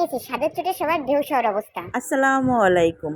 বানিয়েছি স্বাদের চোটে সবার বেহুশ হওয়ার অবস্থা। আসসালামু আলাইকুম।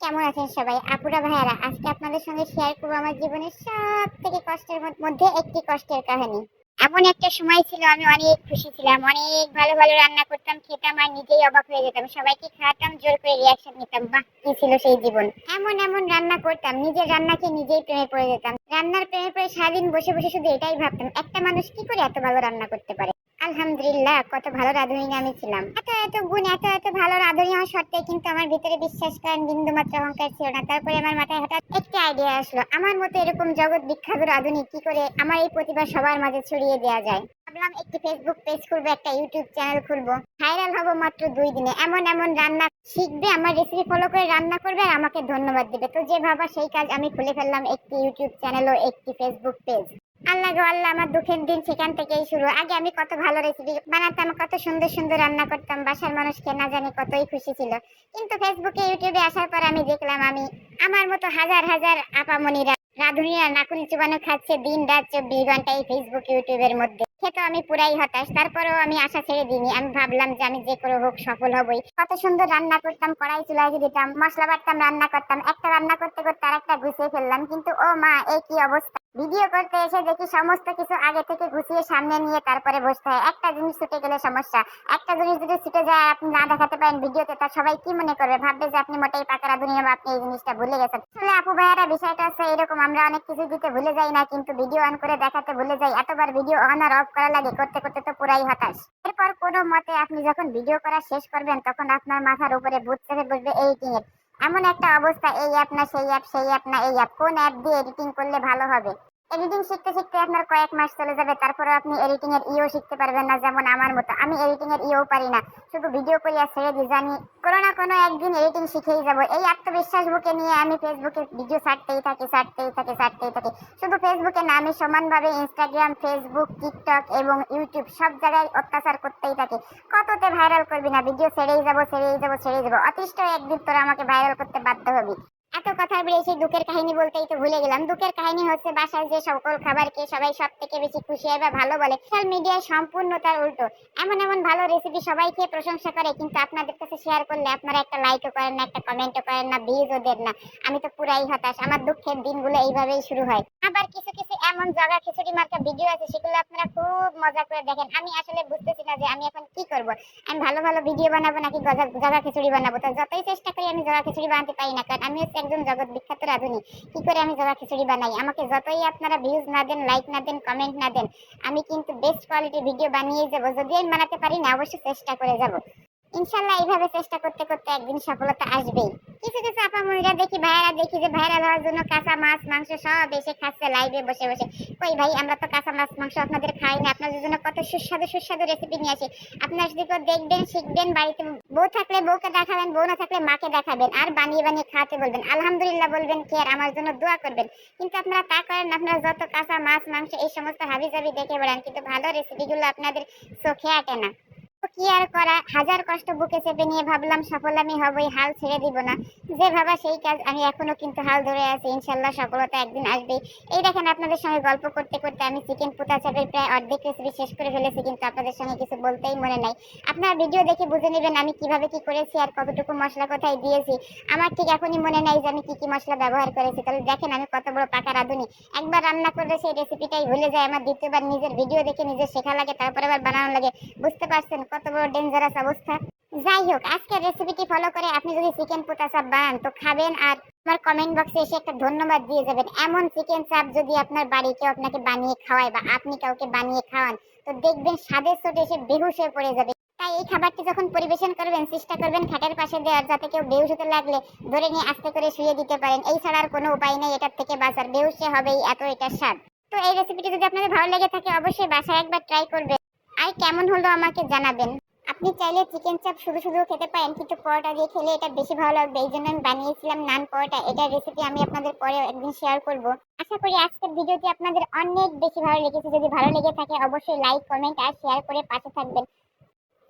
কেমন আছেন সবাই? আপুরা ভাইয়ারা আজকে আপনাদের সঙ্গে শেয়ার করব আমার জীবনের সব থেকে কষ্টের মধ্যে একটি কষ্টের কাহিনী। এমন একটা সময় ছিল আমি অনেক খুশি ছিলাম অনেক ভালো ভালো রান্না করতাম খেতাম আর নিজেই অবাক হয়ে যেতাম। সবাইকে খাওয়াতাম জোর করে রিয়াকশন নিতাম বাহ কি ছিল সেই জীবন। এমন এমন রান্না করতাম নিজের রান্নাকে নিজেই প্রেমে পড়ে যেতাম। রান্নার প্রেমে পড়ে সারাদিন বসে বসে শুধু এটাই ভাবতাম একটা মানুষ কি করে এত ভালো রান্না করতে পারে? আলহামদুলিল্লাহ, কত ভালো রাঁধুনি আমি ছিলাম। এত এত গুণ, এত এত ভালো রাঁধুনি হওয়া সত্ত্বেও কিন্তু আমার ভিতরে বিশ্বাস করেন বিন্দু মাত্র অহংকার ছিল না। তারপরে আমার মাথায় হঠাৎ একটি আইডিয়া আসলো। আমার মতো এরকম জগৎ বিখ্যাত রাঁধুনি কি করে আমার এই প্রতিভা সবার মাঝে ছড়িয়ে দেওয়া যায়? ভাবলাম একটি ফেসবুক পেজ খুলবো, একটা ইউটিউব চ্যানেল খুলবো। ভাইরাল হব মাত্র দুই দিনে। এমন এমন রান্না শিখবে, আমার রেসিপি ফলো করে রান্না করবে আর আমাকে ধন্যবাদ দিবে। তো যে ভাবা সেই কাজ আমি খুলে ফেললাম একটি ইউটিউব চ্যানেল ও একটি ফেসবুক পেজ আল্লাহ আল্লাহ, আমার দুঃখের দিন সেখান থেকেই শুরু। আগে আমি কত ভালো রেসিপি বানাতাম, কত সুন্দর সুন্দর রান্না করতাম, বাসার মানুষকে না জানি কতই খুশি ছিল। কিন্তু ফেসবুকে ইউটিউবে আসার পর আমি দেখলাম আমি, আমার মতো হাজার হাজার আপামনিরা নাকুল চুবানো খাচ্ছে দিন রাত চব্বিশ ঘণ্টা এই ফেসবুক ইউটিউবের মধ্যে। খেতে আমি পুরাই হতাশ। তারপরেও আমি আশা ছেড়ে দিইনি। আমি ভাবলাম যে আমি যে করে হোক সফল হবই। কত সুন্দর রান্না করতাম, কড়াই চুলাই দিতাম, মশলা বাটতাম, রান্না করতাম। একটা রান্না করতে করতে আরেকটা গুছিয়ে ফেললাম। কিন্তু ও মা এই কি অবস্থা? ভিডিও করতে এসে দেখি সমস্ত কিছু আগে থেকে গুছিয়ে সামনে নিয়ে তারপরে বসতে হয়। একটা জিনিস ছুটে গেলে সমস্যা। একটা জিনিস যদি ছুটে যায় আপনি না দেখাতে পারেন ভিডিওতে, তা সবাই কি মনে করবে? ভাববে যে আপনি মোটেই পাকারা দুনিয়া বা আপনি এই জিনিসটা ভুলে গেছেন। আসলে আপু ভাইয়ারা, বিষয়টা হচ্ছে এরকম, আমরা অনেক কিছু দিতে ভুলে যাই না, কিন্তু ভিডিও অন করে দেখাতে ভুলে যাই। এতবার ভিডিও অন আর অফ করা লাগে, করতে করতে তো পুরাই হতাশ। এরপর কোনো মতে আপনি যখন ভিডিও করা শেষ করবেন, তখন আপনার মাথার উপরে ভূত চেপে বসবে এডিটিং এর এমন একটা অবস্থা, এই অ্যাপ না, সেই অ্যাপ সেই অ্যাপ না, এই অ্যাপ কোন অ্যাপ দিয়ে এডিটিং করলে ভালো হবে? এডিটিং শিখতে শিখতে আপনার কয়েক মাস চলে যাবে তারপরে আপনি এডিটিং এর ইও শিখতে পারবেন না যেমন আমার মতো। আমি এডিটিং এর ইও পারি না, শুধু ভিডিও করি আর ছেড়ে দিই জানি, কোনো না কোনো একদিন এডিটিং শিখেই যাব। এই আত্মবিশ্বাস বুকে নিয়ে আমি ফেসবুকে ভিডিও ছাড়তেই থাকি ছাড়তেই থাকি ছাড়তেই থাকি। শুধু ফেসবুকে না, আমি সমানভাবে ইনস্টাগ্রাম ফেসবুক টিকটক এবং ইউটিউব সব জায়গায় অত্যাচার করতেই থাকি। কততে ভাইরাল করবি না ভিডিও ছেড়েই যাব ছেড়েই যাব ছেড়েই যাব। অতিষ্ঠ একদিন তোরা আমাকে ভাইরাল করতে বাধ্য হবি। এত কথা বলে সেই দুঃখের কাহিনী বলতেই তো ভুলে গেলাম। দুঃখের কাহিনী হচ্ছে বাসায় যে সকল খাবার খেয়ে সবাই সব থেকে বেশি খুশি হয় বা ভালো বলে সোশ্যাল মিডিয়ায় সম্পূর্ণ তার উল্টো। এমন এমন ভালো রেসিপি সবাই খেয়ে প্রশংসা করে, কিন্তু আপনাদের কাছে শেয়ার করলে আপনারা একটা লাইকও করেন না, একটা কমেন্টও করেন না ভিউজও দেন না। আমি তো পুরাই হতাশ। আমার দুঃখের দিনগুলো এইভাবেই শুরু হয়। আবার কিছু এমন জগা খিচুড়ি মার্কা ভিডিও আছে, সেগুলো আপনারা খুব মজা করে দেখেন। আমি আসলে বুঝতেছি না যে আমি এখন কি করব। আমি ভালো ভালো ভিডিও বানাবো নাকি জগা খিচুড়ি বানাবো? তো যতই চেষ্টা করি আমি জগা খিচুড়ি বানাতে পারি না, কারণ আমি হচ্ছে একজন জগৎ বিখ্যাত রাঁধুনি। কি করে আমি জগা খিচুড়ি বানাই? আমাকে যতই আপনারা ভিউজ না দেন লাইক না দেন কমেন্ট না দেন, আমি কিন্তু বেস্ট কোয়ালিটির ভিডিও বানিয়ে যাব। যদি আমি বানাতে পারি না, অবশ্যই চেষ্টা করে যাব। ইনশাল্লাহ এইভাবে চেষ্টা করতে করতে একদিন সফলতা আসবেই। কিছু কিছু আপা মহিলা দেখি, ভাইয়ারা দেখি যে ভাইরাল হওয়ার জন্য কাঁচা মাছ, মাংস সব এসে খাচ্ছে লাইভে বসে বসে। কই ভাই, আমরা তো কাঁচা মাছ, মাংস আপনাদের খাই না, আপনাদের জন্য কত সুস্বাদু সুস্বাদু রেসিপি নিয়ে আসি। আপনার যদি কেউ দেখবেন, শিখবেন, বাড়িতে বউ থাকলে বউকে দেখাবেন, বউ না থাকলে মাকে দেখাবেন, আর বানিয়ে বানিয়ে খাওয়াতে বলবেন। আলহামদুলিল্লাহ বলবেন কি, আর আমার জন্য দোয়া করবেন। কিন্তু আপনারা তা করেন আপনারা যত কাঁচা মাছ, মাংস এই সমস্ত হাবি জাবি দেখে বেড়ান, কিন্তু ভালো রেসিপিগুলো আপনাদের চোখে আটে না। কি আর করা? হাজার কষ্ট বুকে চেপে নিয়ে ভাবলাম, সফল আমি হবই, হাল ছেড়ে দিব না। যে ভাবা সেই কাজ আমি এখনও কিন্তু হাল ধরে আছি, ইনশাল্লাহ সফলতা একদিন আসবেই। এই দেখেন আপনাদের সঙ্গে গল্প করতে করতে আমি চিকেন পোতা চাপের প্রায় অর্ধেক রেসিপি শেষ করে ফেলেছি, কিন্তু আপনাদের সঙ্গে কিছু বলতেই মনে নাই। আপনারা ভিডিও দেখে বুঝে নেবেন আমি কীভাবে কি করেছি আর কতটুকু মশলা কোথায় দিয়েছি। আমার ঠিক এখনই মনে নাই যে আমি কি কি মশলা ব্যবহার করেছি। তাহলে দেখেন আমি কত বড় পাকা রাঁধুনি। একবার রান্না করলে সেই রেসিপিটাই ভুলে যায়, আমার দ্বিতীয়বার নিজের ভিডিও দেখে নিজের শেখা লাগে, তারপরে আবার বানানো লাগে। বুঝতে পারছেন কত বড় ডেঞ্জারাস অবস্থা। যাই হোক আজকের রেসিপিটি ফলো করে আপনি যদি চিকেন চাপ বানান, তো খাবেন আর আমার কমেন্ট বক্সে এসে একটা ধন্যবাদ দিয়ে যাবেন। এমন চিকেন চাপ যদি আপনার বাড়ি কেউ আপনাকে বানিয়ে খাওয়ায় বা আপনি কাউকে বানিয়ে খাওয়ান, তো দেখবেন স্বাদের এসে বেহুশ হয়ে পড়ে যাবে। তাই এই খাবারটি যখন পরিবেশন করবেন, চেষ্টা করবেন খাটের পাশে দেওয়ার যাতে কেউ বেহুশ হতে লাগলে ধরে নিয়ে আস্তে করে শুয়ে দিতে পারেন। এই কোনো উপায় নেই, এটার থেকে বাঁচার। বেহুশ হবেই, এত এটার স্বাদ। তো এই রেসিপিটি যদি আপনাদের ভালো লেগে থাকে, অবশ্যই বাসায় একবার ট্রাই করবেন। কেমন হলো আমাকে জানাবেন। আপনি চাইলে চিকেন চাপ শুধু শুধু খেতে পারেন, কিন্তু পরোটা দিয়ে খেলে এটা বেশি ভালো লাগবে। এই জন্য আমি বানিয়েছিলাম নান পরোটা। এটার রেসিপি আমি আপনাদের পরে একদিন শেয়ার করব। আশা করি আজকের ভিডিওটি আপনাদের অনেক বেশি ভালো লেগেছে। যদি ভালো লেগে থাকে, অবশ্যই লাইক কমেন্ট আর শেয়ার করে পাশে থাকবেন।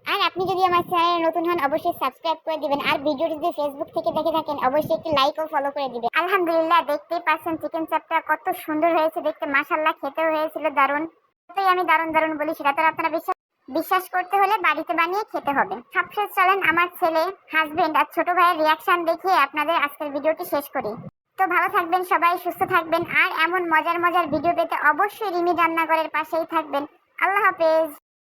আর আপনি যদি আমার চ্যানেলে নতুন হন, অবশ্যই সাবস্ক্রাইব করে দিবেন। আর ভিডিওটি যদি ফেসবুক থেকে দেখে থাকেন, অবশ্যই একটি লাইক ও ফলো করে দিবেন। আলহামদুলিল্লাহ, দেখতেই পাচ্ছেন চিকেন চাপটা কত সুন্দর হয়েছে। দেখতে মাশাল্লাহ খেতেও হয়েছিল দারুণ। তাই আমি দারুণ দারুণ বলি, সেটা তো আপনারা বিশ্বাস বিশ্বাস করতে হলে বাড়িতে বানিয়ে খেতে হবে। সবশেষ চলেন আমার ছেলে হাজবেন্ড আর ছোট ভাইয়ের রিয়াকশন দেখিয়ে আপনাদের আজকের ভিডিওটি শেষ করি। তো ভালো থাকবেন সবাই, সুস্থ থাকবেন। আর এমন মজার মজার ভিডিও পেতে অবশ্যই রিমি রান্নাঘরের পাশেই থাকবেন। আল্লাহ হাফেজ।